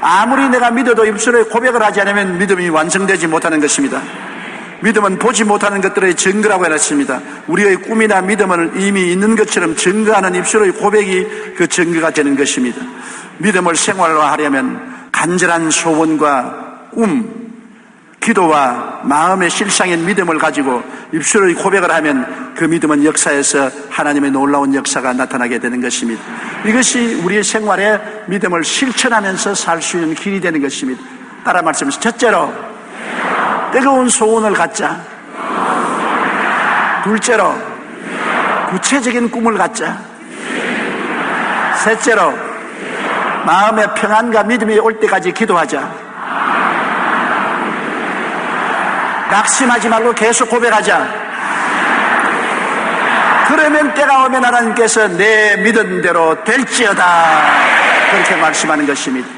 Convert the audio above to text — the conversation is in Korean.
아무리 내가 믿어도 입술에 고백을 하지 않으면 믿음이 완성되지 못하는 것입니다. 믿음은 보지 못하는 것들의 증거라고 해놨습니다. 우리의 꿈이나 믿음은 이미 있는 것처럼 증거하는 입술의 고백이 그 증거가 되는 것입니다. 믿음을 생활화하려면 간절한 소원과 꿈, 기도와 마음의 실상인 믿음을 가지고 입술의 고백을 하면 그 믿음은 역사에서 하나님의 놀라운 역사가 나타나게 되는 것입니다. 이것이 우리의 생활에 믿음을 실천하면서 살 수 있는 길이 되는 것입니다. 따라 말씀하시죠. 첫째로 뜨거운 소원을 갖자. 둘째로 구체적인 꿈을 갖자. 셋째로 마음의 평안과 믿음이 올 때까지 기도하자. 낙심하지 말고 계속 고백하자. 그러면 때가 오면 하나님께서 내 믿은 대로 될지어다. 그렇게 말씀하는 것입니다.